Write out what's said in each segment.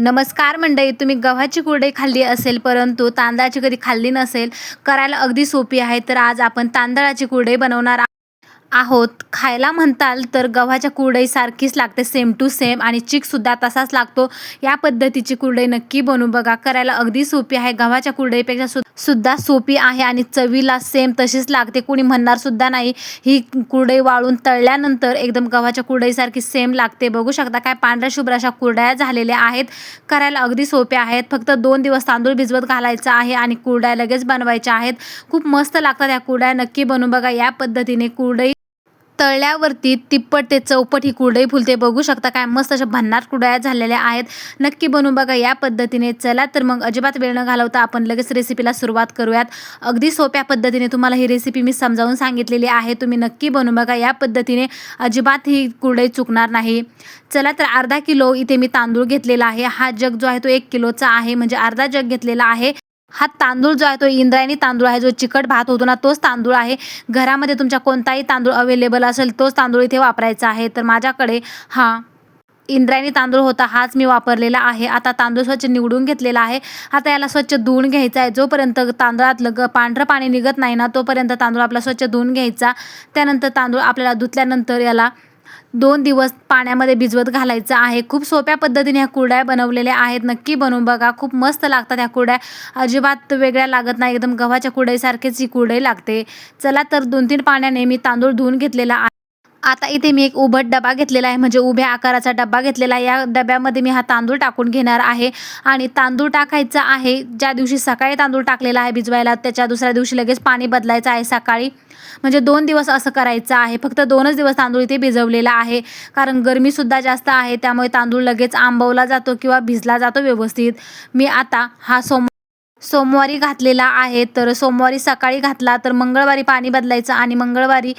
नमस्कार मंडळी तुम्ही गव्हाची कुरडई खाल्ली असेल परंतु तांदळाची कधी खाल्ली नसेल करायला अगदी सोपी आहे तर आज आपण तांदळाची कुरडई बनवणार आहोत. खायला म्हणताल तर गव्हाच्या कुरडईसारखीच लागते सेम टू सेम आणि चिकसुद्धा तसाच लागतो. या पद्धतीची कुरडई नक्की बनवू बघा. करायला अगदी सोपी आहे. गव्हाच्या कुरडईपेक्षा सु सुद्धा सोपी आहे आणि चवीला सेम तशीच लागते. कोणी म्हणणार सुद्धा नाही. ही कुरडई वाळून तळल्यानंतर एकदम गव्हाच्या कुरडईसारखी सेम लागते. बघू शकता काय पांढऱ्या शुभ्र अशा कुरड्या झालेल्या आहेत. करायला अगदी सोप्या आहेत. फक्त दोन दिवस तांदूळ भिजवत घालायचा आहे आणि कुरड्या लगेच बनवायच्या आहेत. खूप मस्त लागतात या कुरड्या. नक्की बनवू बघा. या पद्धतीने कुरडई तळल्यावरती तिप्पट ते चौपट ही कुरडई फुलते. बघू शकता काय मस्त अशा भन्नाट कुरडया झालेल्या आहेत. नक्की बनवून बघा या पद्धतीने. चला तर मग अजिबात वेळ न घालवता आपण लगेच रेसिपीला सुरुवात करूयात. अगदी सोप्या पद्धतीने तुम्हाला ही रेसिपी मी समजावून सांगितलेली आहे. तुम्ही नक्की बनवून बघा. या पद्धतीने अजिबात ही कुरडई चुकणार नाही. चला तर अर्धा किलो इथे मी तांदूळ घेतलेला आहे. हा जग जो आहे तो एक किलोचा आहे. म्हणजे अर्धा जग घेतलेला आहे. हा तांदूळ जो आहे तो इंद्रायणी तांदूळ आहे जो चिकट भात होतो ना तोच तांदूळ आहे. घरामध्ये तुमच्या कोणताही तांदूळ अवेलेबल असेल तोच तांदूळ इथे वापरायचा आहे. तर माझ्याकडे हा इंद्रायणी तांदूळ होता हाच मी वापरलेला आहे. आता तांदूळ स्वच्छ निवडून घेतलेला आहे. आता याला स्वच्छ धुवून घ्यायचा आहे. जोपर्यंत तांदळातलं ग पांढरं पाणी निघत नाही ना तोपर्यंत तांदूळ आपला स्वच्छ धुवून घ्यायचा. त्यानंतर तांदूळ आपल्याला धुतल्यानंतर याला दोन दिवस पाण्यामध्ये भिजवत घालायचं आहे. खूप सोप्या पद्धतीने ह्या कुरड्या बनवलेल्या आहेत. नक्की बनवून बघा. खूप मस्त लागतात ह्या कुरड्या. अजिबात वेगळ्या लागत नाही. एकदम गव्हाच्या कुडाईसारखेच ही कुरडई लागते. चला तर दोन तीन पाण्याने मी तांदूळ धुवून घेतलेला आहे. आता इथे मी एक उभट डबा घेतलेला आहे म्हणजे उभ्या आकाराचा डबा घेतलेला आहे. या डब्यामध्ये मी हा तांदूळ टाकून घेणार आहे. आणि तांदूळ टाकायचा आहे ज्या दिवशी सकाळी तांदूळ टाकलेला आहे भिजवायला त्याच्या दुसऱ्या दिवशी लगेच पाणी बदलायचं आहे सकाळी. म्हणजे दोन दिवस असं करायचं आहे. फक्त दोनच दिवस तांदूळ इथे भिजवलेला आहे. कारण गरमीसुद्धा जास्त आहे त्यामुळे तांदूळ लगेच आंबवला जातो किंवा भिजला जातो व्यवस्थित. मी आता हा सोम सोमवारी घातलेला आहे. तर सोमवारी सकाळी घातला तर मंगळवारी पाणी बदलायचं आणि मंगळवारी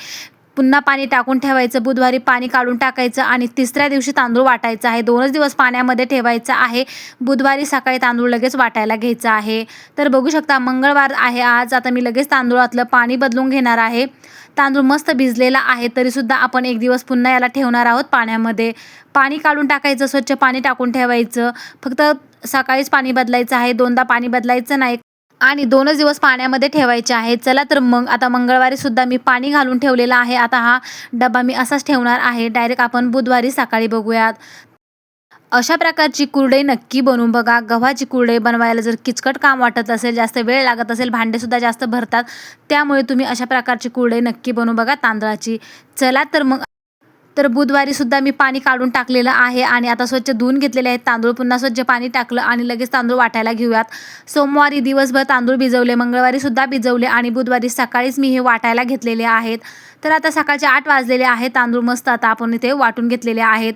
पुन्हा पाणी टाकून ठेवायचं बुधवारी पाणी काढून टाकायचं आणि तिसऱ्या दिवशी तांदूळ वाटायचं आहे. दोनच दिवस पाण्यामध्ये ठेवायचं आहे. बुधवारी सकाळी तांदूळ लगेच वाटायला घ्यायचं आहे. तर बघू शकता मंगळवार आहे आज. आता मी लगेच तांदूळातलं पाणी बदलून घेणार आहे. तांदूळ मस्त भिजलेला आहे. तरीसुद्धा आपण एक दिवस पुन्हा याला ठेवणार आहोत पाण्यामध्ये. पाणी काढून टाकायचं स्वच्छ पाणी टाकून ठेवायचं. फक्त सकाळीच पाणी बदलायचं आहे. दोनदा पाणी बदलायचं नाही. आणि दोनच दिवस पाण्यामध्ये ठेवायचे आहे चला तर मग आता मंगळवारी सुद्धा मी पाणी घालून ठेवलेला आहे. आता हा डबा मी असाच ठेवणार आहे. डायरेक्ट आपण बुधवारी सकाळी बघूयात. अशा प्रकारची कुरडई नक्की बनवून बघा. गव्हाची कुरडई बनवायला जर किचकट काम वाटत असेल जास्त वेळ लागत असेल भांडेसुद्धा जास्त भरतात त्यामुळे तुम्ही अशा प्रकारची कुरडई नक्की बनवून बघा तांदळाची. चला तर मग तर बुधवारी सुद्धा मी पाणी काढून टाकलेलं आहे आणि आता स्वच्छ धुवून घेतलेले आहेत तांदूळ. पुन्हा स्वच्छ पाणी टाकलं आणि लगेच तांदूळ वाटायला घेऊयात. सोमवारी दिवसभर तांदूळ भिजवले मंगळवारी सुद्धा भिजवले आणि बुधवारी सकाळीच मी हे वाटायला घेतलेले आहेत. तर आता सकाळचे आठ वाजलेले आहेत तांदूळ मस्त आता आपण इथे वाटून घेतलेले आहेत.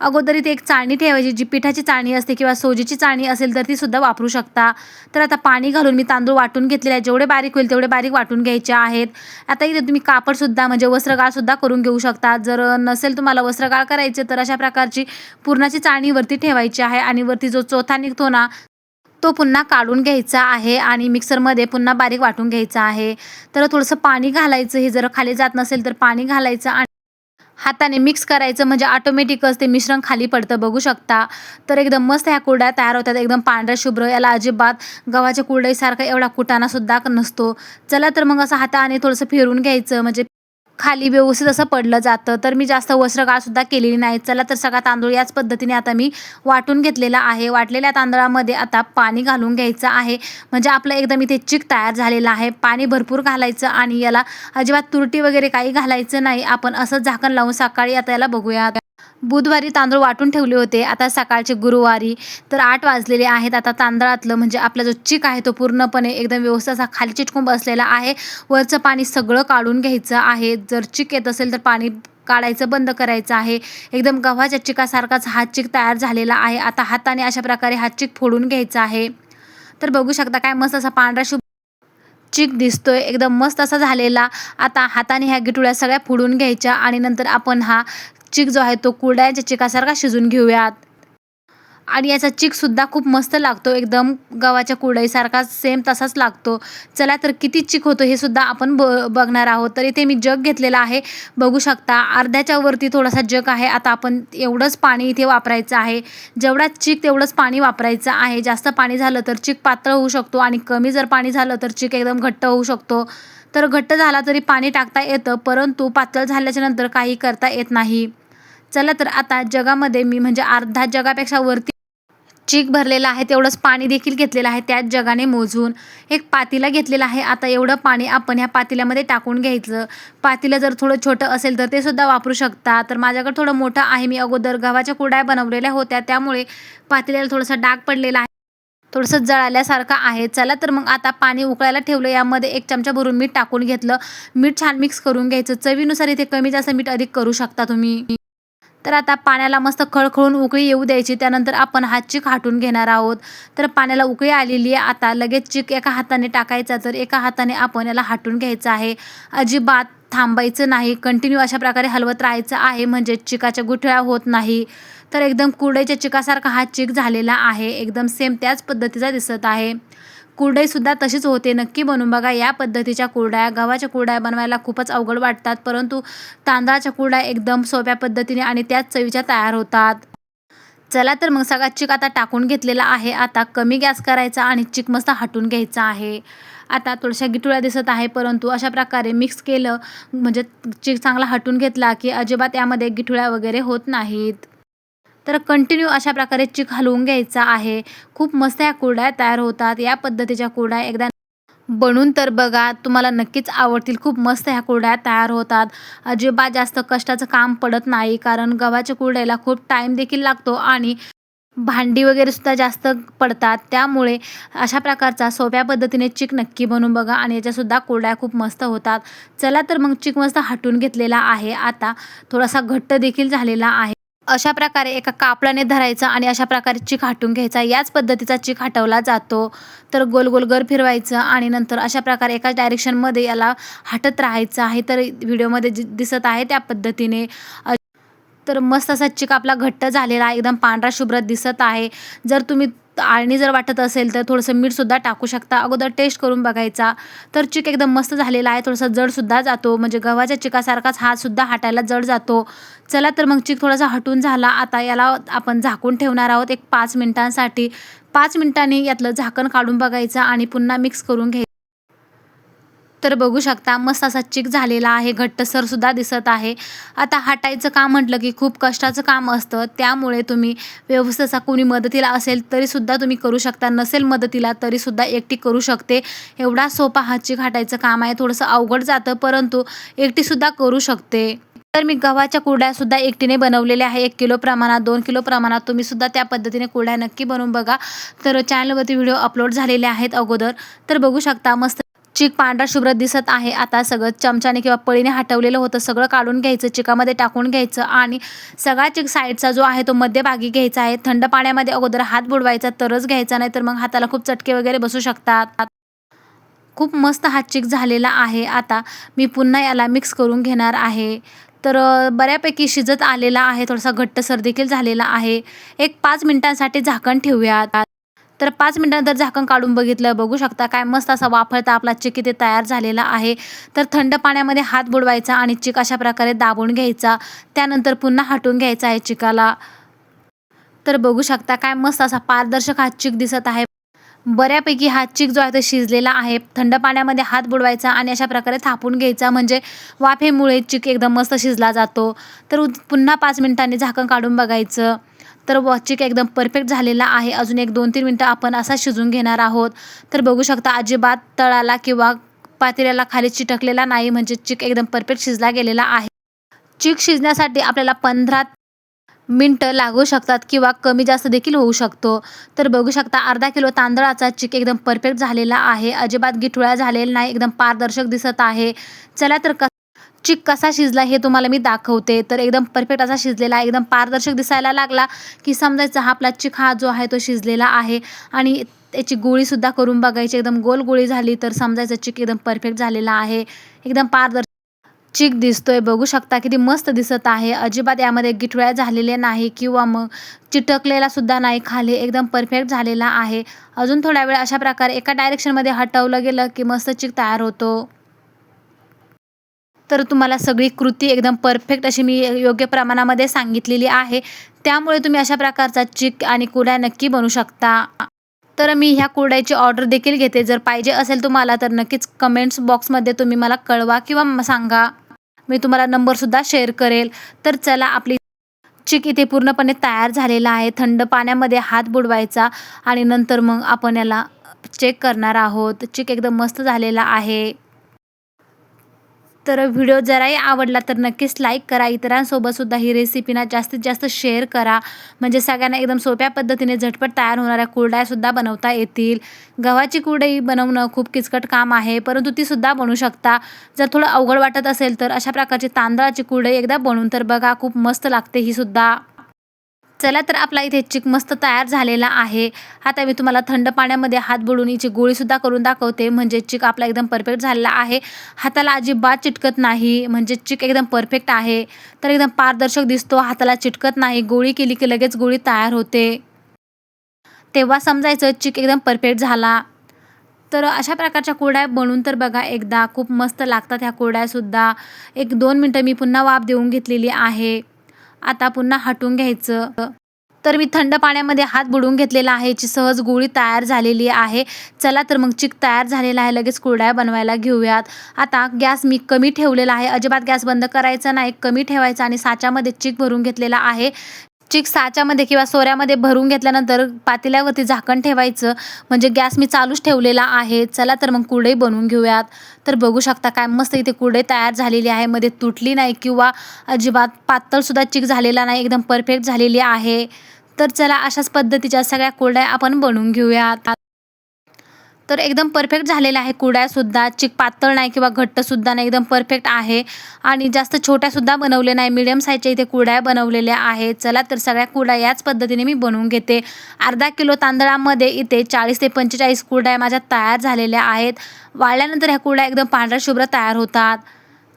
अगोदर इथे एक चाळणी ठेवायची जी पिठाची चाळणी असते किंवा सोजीची चाळणी असेल तर ती सुद्धा वापरू शकता. तर आता पाणी घालून मी तांदूळ वाटून घेतलेले आहे जेवढे बारीक होईल तेवढे बारीक वाटून घ्यायचे आहेत. आता इथे तुम्ही कापडसुद्धा म्हणजे वस्त्रगाळसुद्धा करून घेऊ शकता. जर नसेल तुम्हाला वस्त्रगाळ करायचे तर अशा प्रकारची पूर्णाची चाळणी वरती ठेवायची आहे आणि वरती जो चौथा निघतो ना तो पुन्हा काढून घ्यायचा आहे आणि मिक्सरमध्ये पुन्हा बारीक वाटून घ्यायचा आहे. तर थोडंसं पाणी घालायचं हे जर खाली जात नसेल तर पाणी घालायचं आणि हाताने मिक्स करायचं म्हणजे ऑटोमॅटिकच ते मिश्रण खाली पडतं बघू शकता. तर एकदम मस्त ह्या कुरड्या तयार होतात एकदम पांढऱ्या शुभ्र. याला अजिबात गव्हाच्या कुरडईसारखा एवढा कुटाणासुद्धा नसतो. चला तर मग असं हाताने थोडंसं फिरून घ्यायचं म्हणजे खाली व्यवस्थित असं पडलं जातं. तर मी जास्त वस्त्रगाळसुद्धा केलेली नाही. चला तर सगळा तांदूळ याच पद्धतीने आता मी वाटून घेतलेला आहे. वाटलेल्या तांदळामध्ये आता पाणी घालून घ्यायचं आहे. म्हणजे आपलं एकदम इथे चिक तयार झालेलं आहे. पाणी भरपूर घालायचं आणि याला अजिबात तुरटी वगैरे काही घालायचं नाही. आपण असं झाकण लावून सकाळी आता याला बघूया. बुधवारी तांदूळ वाटून ठेवले होते. आता सकाळचे गुरुवारी तर आठ वाजलेले आहेत. आता तांदळातलं म्हणजे आपला जो चिक आहे तो पूर्णपणे एकदम व्यवस्थित असा खाली चिटकून बसलेला आहे. वरचं पाणी सगळं काढून घ्यायचं आहे. जर चिक येत असेल तर पाणी काढायचं बंद करायचं आहे. एकदम गव्हाच्या चिकासारखाच हा चिक तयार झालेला आहे. आता हाताने अशा प्रकारे हा चिक फोडून घ्यायचा आहे. तर बघू शकता काय मस्त असा पांढरा शुभ चिक दिसतोय. एकदम मस्त असा झालेला. आता हाताने ह्या गिटुळ्या सगळ्या फोडून घ्यायच्या आणि नंतर आपण हा चिक जो आहे तो कुरड्याच्या चिकासारखा शिजून घेऊयात. आणि याचा चिकसुद्धा खूप मस्त लागतो एकदम गव्हाच्या कुरडईसारखा सेम तसाच लागतो. चला तर किती चिक होतो हे सुद्धा आपण ब बघणार आहोत. तर इथे मी जग घेतलेला आहे. बघू शकता अर्ध्याच्या वरती थोडासा जग आहे. आता आपण एवढंच पाणी इथे वापरायचं आहे. जेवढा चिक तेवढंच पाणी वापरायचं आहे. जास्त पाणी झालं तर चिक पातळ होऊ शकतो आणि कमी जर पाणी झालं तर चिक एकदम घट्ट होऊ शकतो. तर घट्ट झाला तरी पाणी टाकता येतं परंतु पातळ झाल्याच्यानंतर काही करता येत नाही. चला तर आता जगामध्ये मी म्हणजे अर्धा जगापेक्षा वरती चीक भरलेला आहे तेवढंच पाणी देखील घेतलेलं आहे त्याच जगाने मोजून. एक पातीला घेतलेलं आहे आता एवढं पाणी आपण ह्या पातील्यामध्ये टाकून घ्यायचं. पातीला जर थोडं छोटं असेल तर ते सुद्धा वापरू शकता. तर माझ्याकडे थोडं मोठं आहे मी अगोदर गव्हाच्या कुरड्या बनवलेल्या होत्या त्यामुळे पातेल्याला थोडासा डाग पडलेला आहे. थोडंसं जळाल्यासारखं आहे. चला तर मग आता पाणी उकळायला ठेवलं यामध्ये एक चमचा भरून मीठ टाकून घेतलं. मीठ छान मिक्स करून घ्यायचं. चवीनुसार इथे कमी जास्त मीठ अधिक करू शकता तुम्ही. तर आता पाण्याला मस्त खळखळून उकळी येऊ द्यायची. त्यानंतर आपण हा चिक हाटून घेणार आहोत. तर पाण्याला उकळी आलेली आहे. आता लगेच चिक एका हाताने टाकायचा तर एका हाताने आपण याला हाटून घ्यायचं आहे. अजिबात थांबायचं नाही. कंटिन्यू अशा प्रकारे हलवत राहायचं आहे. म्हणजे चिकाच्या गुठळ्या होत नाही. तर एकदम कुरड्याच्या चिकासारखा हा चिक झालेला आहे. एकदम सेम त्याच पद्धतीचा दिसत आहे. कुरडईसुद्धा तशीच होते. नक्की बनवून बघा. या पद्धतीच्या कुरड्या गव्हाच्या कुरड्या बनवायला खूपच अवघड वाटतात परंतु तांदळाच्या कुरड्या एकदम सोप्या पद्धतीने आणि त्याच चवीच्या तयार होतात. चला तर मग सगळा चिक आता टाकून घेतलेला आहे. आता कमी गॅस करायचा आणि चिक मस्त हटून घ्यायचा आहे. आता थोड्याशा गिटुळ्या दिसत आहे परंतु अशा प्रकारे मिक्स केलं म्हणजे चिक चांगला हटून घेतला की अजिबात यामध्ये गिठुळ्या वगैरे होत नाहीत. तर कंटिन्यू अशा प्रकारे चिक हलवून घ्यायचा आहे. खूप मस्त ह्या कुरड्या तयार होतात. या पद्धतीच्या कुरड्या एकदा बनून तर बघा तुम्हाला नक्कीच आवडतील. खूप मस्त ह्या कुरड्या तयार होतात. अजिबात जास्त कष्टाचं काम पडत नाही कारण गव्हाच्या कुरड्याला खूप टाईम देखील लागतो आणि भांडी वगैरे सुद्धा जास्त पडतात. त्यामुळे अशा प्रकारचा सोप्या पद्धतीने चिक नक्की बनवून बघा आणि याच्यासुद्धा कुरड्या खूप मस्त होतात. चला तर मग चिक मस्त हटून घेतलेला आहे. आता थोडासा घट्ट देखील झालेला आहे. अशा प्रकारे एका कापडाने धरायचं आणि अशा प्रकारे चिक हाटून घ्यायचा. याच पद्धतीचा चिक हाटवला जातो. तर गोल गोल गर फिरवायचं आणि नंतर अशा प्रकारे एकाच डायरेक्शनमध्ये याला हटत राहायचं आहे. तर व्हिडिओमध्ये दिसत आहे त्या पद्धतीने. तर मस्त असा चिक आपला घट्ट झालेला एकदम पांढरा शुभ्र दिसत आहे. जर तुम्ही आळणी जर वाटत असेल तर थोडंसं मीठसुद्धा टाकू शकता. अगोदर टेस्ट करून बघायचा. तर चिक एकदम मस्त झालेला आहे. थोडासा जडसुद्धा जातो. म्हणजे गव्हाच्या चिकासारखाच हा सुद्धा हाटायला जड जातो. चला तर मग चिक थोडासा हटून झाला. आता याला आपण झाकून ठेवणार आहोत एक पाच मिनटांसाठी. पाच मिनिटांनी यातलं झाकण काढून बघायचं आणि पुन्हा मिक्स करून घ्यायचं. तर बघू शकता मस्त असा चिक झालेला आहे घट्टसरसुद्धा दिसत आहे. आता हाटायचं काम म्हटलं की खूप कष्टाचं काम असतं त्यामुळे तुम्ही व्यवस्थेचा कोणी मदतीला असेल तरीसुद्धा तुम्ही करू शकता नसेल मदतीला तरीसुद्धा एकटी करू शकते. एवढा सोपा हा चिक हाटायचं काम आहे थोडंसं अवघड जातं परंतु एकटीसुद्धा करू शकते. तर मी गव्हाच्या कुरड्यासुद्धा एकटीने बनवलेल्या आहे एक किलो प्रमाणात दोन किलो प्रमाणात तुम्ही सुद्धा त्या पद्धतीने कुरड्या नक्की बनवून बघा. तर चॅनलवरती व्हिडिओ अपलोड झालेले आहेत अगोदर. तर बघू शकता मस्त चिक पांढरा शुभ्र दिसत आहे. आता सगळं चमच्याने किंवा पळीने हटवलेलं होतं. सगळं काढून घ्यायचं चिकामध्ये टाकून घ्यायचं आणि सगळा चिक साईडचा जो आहे तो मध्यभागी घ्यायचा आहे. थंड पाण्यामध्ये अगोदर हात बुडवायचा तरच घ्यायचा नाही तर मग हाताला खूप चटके वगैरे बसू शकतात. खूप मस्त हा चिक झालेला आहे. आता मी पुन्हा याला मिक्स करून घेणार आहे. तर बऱ्यापैकी शिजत आलेला आहे. थोडासा घट्टसर देखील झालेला आहे. एक पाच मिनिटांसाठी झाकण ठेवूयात. तर पाच मिनटानंतर झाकण काढून बघितलं. बघू शकता काय मस्त असा वाफळता आपला चिक इथे तयार झालेला आहे. तर थंड पाण्यामध्ये हात बुडवायचा आणि चिक अशा प्रकारे दाबून घ्यायचा. त्यानंतर पुन्हा हटून घ्यायचा आहे चिकाला. तर बघू शकता काय मस्त असा पारदर्शक हा चिक दिसत आहे. बऱ्यापैकी हा चिक जो आहे तो शिजलेला आहे. थंड पाण्यामध्ये हात बुडवायचा आणि अशा प्रकारे थापून घ्यायचा. म्हणजे वाफेमुळे चिक एकदम मस्त शिजला जातो. तर पुन्हा पाच मिनिटांनी झाकण काढून बघायचं. तर चिक एकदम परफेक्ट झालेला आहे. अजून एक दोन तीन मिनटं आपण असा शिजून घेणार आहोत. तर बघू शकता अजिबात तळाला किंवा पातेल्याला खाली चिटकलेला नाही म्हणजे चिक एकदम परफेक्ट शिजला गेलेला आहे. चिक शिजण्यासाठी आपल्याला पंधरा मिनटं लागू शकतात किंवा कमी जास्त देखील होऊ शकतो. तर बघू शकता अर्धा किलो तांदळाचा चिक एकदम परफेक्ट झालेला आहे. अजिबात गिठुळ्या झालेला नाही एकदम पारदर्शक दिसत आहे. चला तर चिक कसा शिजला हे तुम्हाला मी दाखवते. तर एकदम परफेक्ट असा शिजलेला एकदम पारदर्शक दिसायला लागला की समजायचं हा आपला चिक हा जो आहे तो शिजलेला आहे. आणि त्याची गोळीसुद्धा करून बघायची एकदम गोल गोळी झाली तर समजायचं चिक एकदम परफेक्ट झालेला आहे. एकदम पारदर्शक चिक दिसतोय. बघू शकता किती मस्त दिसत आहे. अजिबात यामध्ये गिठळ्या झालेल्या नाही किंवा मग चिटकलेला सुद्धा नाही. खाली एकदम परफेक्ट झालेला आहे. अजून थोड्या वेळ अशा प्रकारे एका डायरेक्शनमध्ये हटवलं गेलं की मस्त चिक तयार होतो. तर तुम्हाला सगळी कृती एकदम परफेक्ट अशी मी योग्य प्रमाणामध्ये सांगितलेली आहे. त्यामुळे तुम्ही अशा प्रकारचा चिक आणि कुड्या नक्की बनवू शकता. तर मी ह्या कुरड्याची ऑर्डर देखील घेते. जर पाहिजे असेल तुम्हाला तर नक्कीच कमेंट्स बॉक्समध्ये तुम्ही मला कळवा किंवा सांगा. मी तुम्हाला नंबरसुद्धा शेअर करेल. तर चला आपली चिक इथे पूर्णपणे तयार झालेला आहे. थंड पाण्यामध्ये हात बुडवायचा आणि नंतर मग आपण याला चेक करणार आहोत. चिक एकदम मस्त झालेला आहे. तर व्हिडिओ जराही आवडला तर नक्कीच लाईक करा. इतरांसोबतसुद्धा ही रेसिपीना जास्तीत जास्त शेअर करा. म्हणजे सगळ्यांना एकदम सोप्या पद्धतीने झटपट तयार होणाऱ्या कुरड्यासुद्धा बनवता येतील. गव्हाची कुरडई बनवणं खूप किचकट काम आहे परंतु तीसुद्धा बनवू शकता. जर थोडं अवघड वाटत असेल तर अशा प्रकारची तांदळाची कुरडई एकदा बनवून तर बघा खूप मस्त लागते ही सुद्धा. चला तर आपला इथे चिक मस्त तयार झालेला आहे. आता मी तुम्हाला थंड पाण्यामध्ये हात बुडून हिची गोळीसुद्धा करून दाखवते. म्हणजे चिक आपला एकदम परफेक्ट झालेला आहे. हाताला अजिबात चिटकत नाही. म्हणजे चिक एकदम परफेक्ट आहे. तर एकदम पारदर्शक दिसतो. हाताला चिटकत नाही. गोळी केली की लगेच गोळी तयार होते. तेव्हा समजायचं चिक एकदम परफेक्ट झाला. तर अशा प्रकारच्या कुरड्या बनवून तर बघा एकदा. खूप मस्त लागतात ह्या कुरड्यासुद्धा एक दोन मिनटं मी पुन्हा वाफ देऊन घेतलेली आहे. आता पुन्हा हटून घ्यायचं. तर मी थंड पाण्यामध्ये हात बुडवून घेतलेला आहे. याची सहज गोळी तयार झालेली आहे. चला तर मग चिक तयार झालेला आहे. लगेच कुरड्या बनवायला घेऊयात. आता गॅस मी कमी ठेवलेला आहे. अजिबात गॅस बंद करायचा नाही. कमी ठेवायचा आणि साच्यामध्ये चिक भरून घेतलेला आहे. चिक साच्यामध्ये किंवा सोऱ्यामध्ये भरून घेतल्यानंतर पातेल्यावरती झाकण ठेवायचं. म्हणजे गॅस मी चालूच ठेवलेला आहे. चला तर मग कुरडई बनवून घेऊयात. तर बघू शकता काय मस्त इथे कुरडई तयार झालेली आहे. मध्ये तुटली नाही किंवा अजिबात पातळसुद्धा चिक झालेला नाही. एकदम परफेक्ट झालेली आहे. तर चला अशाच पद्धतीच्या सगळ्या कुरड्या आपण बनवून घेऊयात. तर एकदम परफेक्ट झालेला आहे. कुरड्यासुद्धा चिक पातळ नाही किंवा घट्टसुद्धा नाही एकदम परफेक्ट आहे. आणि जास्त छोट्यासुद्धा बनवले नाही. मिडियम साईजच्या इथे कुड्या बनवलेल्या आहेत. चला तर सगळ्या कुरड्या याच पद्धतीने मी बनवून घेते. अर्धा किलो तांदळामध्ये इथे चाळीस ते पंचेचाळीस कुरड्या माझ्या तयार झालेल्या आहेत. वाळल्यानंतर ह्या कुरड्या एकदम पांढऱ्या शुभ्र तयार होतात.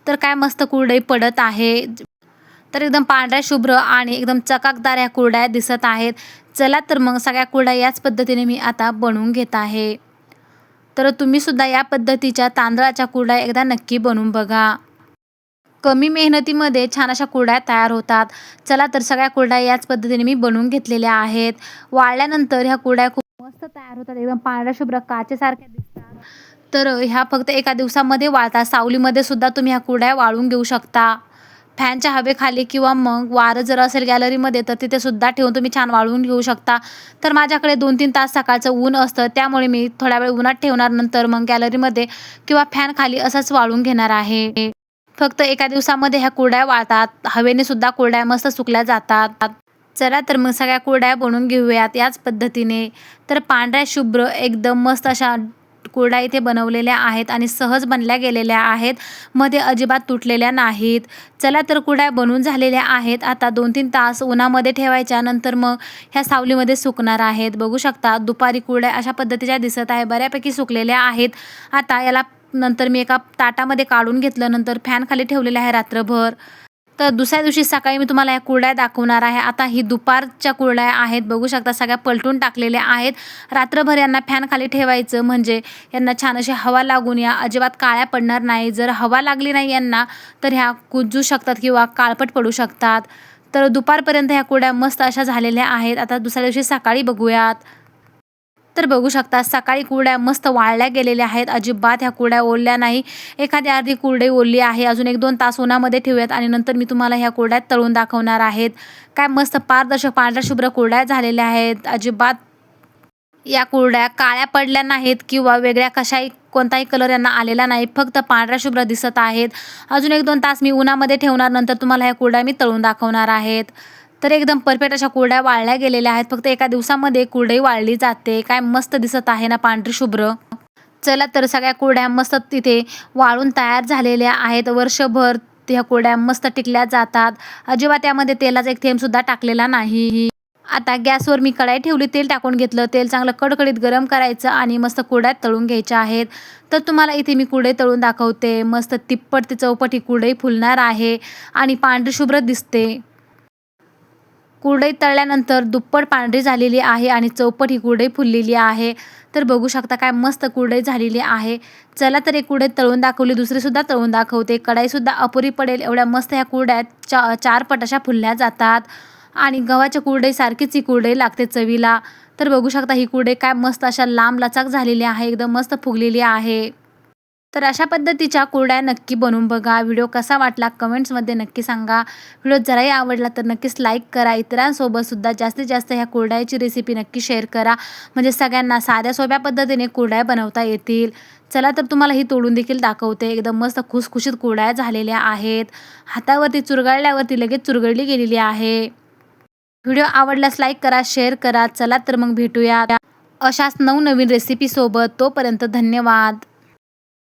तर काय मस्त कुरडई पडत आहे. तर एकदम पांढऱ्या शुभ्र आणि एकदम चकाकदार ह्या कुरड्या दिसत आहेत. चला तर मग सगळ्या कुरड्या याच पद्धतीने मी आता बनवून घेत आहे. तर तुम्हीसुद्धा या पद्धतीच्या तांदळाच्या कुरड्या एकदा नक्की बनवून बघा. कमी मेहनतीमध्ये छान अशा कुरड्या तयार होतात. चला तर सगळ्या कुरड्या याच पद्धतीने मी बनवून घेतलेल्या आहेत. वाळल्यानंतर ह्या कुरड्या खूप मस्त तयार होतात. एकदम पांढऱ्या शुभ्र काचेसारख्या दिसतात. तर ह्या फक्त एका दिवसामध्ये वाळतात. सावलीमध्ये सुद्धा तुम्ही ह्या कुरड्या वाळून घेऊ शकता. फॅनच्या हवेखाली किंवा मग वारं जर असेल गॅलरीमध्ये तर तिथे सुद्धा ठेवून तुम्ही छान वाळवून घेऊ शकता. तर माझ्याकडे दोन तीन तास सकाळचं ऊन असतं त्यामुळे मी थोड्या वेळ उन्हात ठेवणार नंतर मग गॅलरीमध्ये किंवा फॅन खाली असंच वाळून घेणार आहे. फक्त एका दिवसामध्ये ह्या कुरड्या वाळतात हवेने सुद्धा कुरड्या मस्त सुकल्या जातात. चला तर मग सगळ्या कुरड्या बनवून घेऊयात याच पद्धतीने. तर पांढऱ्या शुभ्र एकदम मस्त अशा कुरड्या इथे बनवलेल्या आहेत आणि सहज बनल्या गेलेल्या आहेत. मध्ये अजिबात तुटलेल्या नाहीत. चला तर कुरड्या बनवून झालेल्या आहेत. आता दोन तीन तास उन्हामध्ये ठेवायच्या. नंतर मग ह्या सावलीमध्ये सुकणार आहेत. बघू शकता दुपारी कुरड्या अशा पद्धतीच्या दिसत आहे बऱ्यापैकी सुकलेल्या आहेत. आता याला नंतर मी एका ताटामध्ये काढून घेतलं. नंतर फॅन खाली ठेवलेलं आहे रात्रभर. तर दुसऱ्या दिवशी सकाळी मी तुम्हाला या कुरड्या दाखवणार आहे. आता ही दुपारच्या कुरड्या आहेत. बघू शकता सगळ्या पलटून टाकलेल्या आहेत. रात्रभर यांना फॅन खाली ठेवायचं म्हणजे यांना छान अशी हवा लागून या अजिबात काळ्या पडणार नाही. जर हवा लागली नाही यांना तर ह्या कुजू शकतात किंवा काळपट पडू शकतात. तर दुपारपर्यंत ह्या कुरड्या मस्त अशा झालेल्या आहेत. आता दुसऱ्या दिवशी सकाळी बघूयात. तर बघू शकता सकाळी कुरड्या मस्त वाळल्या गेलेल्या आहेत. अजिबात ह्या कुरड्या ओलल्या नाही. एखादी अर्धी कुरडे ओलली आहे. अजून एक दोन तास उन्हामध्ये ठेवूयात आणि नंतर मी तुम्हाला ह्या कुरड्यात तळून दाखवणार आहेत. काय मस्त पारदर्शक पांढऱ्या शुभ्र कुरड्या झालेल्या आहेत. अजिबात या कुरड्या काळ्या पडल्या नाहीत किंवा वेगळ्या कशाही कोणताही कलर यांना आलेला नाही. फक्त पांढऱ्या शुभ्र दिसत आहेत. अजून एक दोन तास मी उन्हामध्ये ठेवणार. नंतर तुम्हाला ह्या कुरड्या मी तळून दाखवणार आहेत. तर एकदम परफेक्ट अशा कुरड्या वाळल्या गेलेल्या आहेत. फक्त एका दिवसामध्ये कुरडई वाळली जाते. काय मस्त दिसत आहे ना पांढरी शुभ्र. चला तर सगळ्या कुरड्या मस्त तिथे वाळून तयार झालेल्या आहेत. वर्षभर ह्या कुरड्या मस्त टिकल्या जातात. अजिबात त्यामध्ये तेलाचा एक थेंबसुद्धा टाकलेला नाही आता गॅसवर मी कढाई ठेवली. तेल टाकून घेतलं. तेल चांगलं कडकडीत गरम करायचं आणि मस्त कुरड्यात तळून घ्यायच्या आहेत. तर तुम्हाला इथे मी कुरडई तळून दाखवते. मस्त तिप्पट ते चौपट ही कुरडई फुलणार आहे आणि पांढरी शुभ्र दिसते. कुरडई तळल्यानंतर दुप्पट पांढरी झालेली आहे आणि चौपट ही कुरडई फुललेली आहे. तर बघू शकता काय मस्त कुरडई झालेली आहे. चला तर एक कुरडई तळून दाखवली दुसरीसुद्धा तळून दाखवते. कढाईसुद्धा अपुरी पडेल एवढ्या मस्त ह्या कुरड्यात चा चार पट अशा फुलल्या जातात. आणि गव्हाच्या कुरडईसारखीच ही कुरडई लागते चवीला. तर बघू शकता ही कुरडई काय मस्त अशा लांब लचाक झालेली आहे एकदम मस्त फुगलेली आहे. तर अशा पद्धतीच्या कुरड्या नक्की बनवून बघा. व्हिडिओ कसा वाटला कमेंट्समध्ये नक्की सांगा. व्हिडिओ जराही आवडला तर नक्कीच लाईक करा. इतरांसोबतसुद्धा जास्तीत जास्त ह्या कुरड्याची रेसिपी नक्की शेअर करा. म्हणजे सगळ्यांना साध्या सोप्या पद्धतीने कुरड्या बनवता येतील. चला तर तुम्हाला ही तोडून देखील दाखवते. एकदम मस्त खुसखुशीत कुरड्या झालेल्या आहेत. हातावरती चुरगळल्यावरती लगेच चुरगळली गेलेली आहे. व्हिडिओ आवडल्यास लाईक करा शेअर करा. चला तर मग भेटूया अशाच नवनवीन रेसिपीसोबत तोपर्यंत धन्यवाद.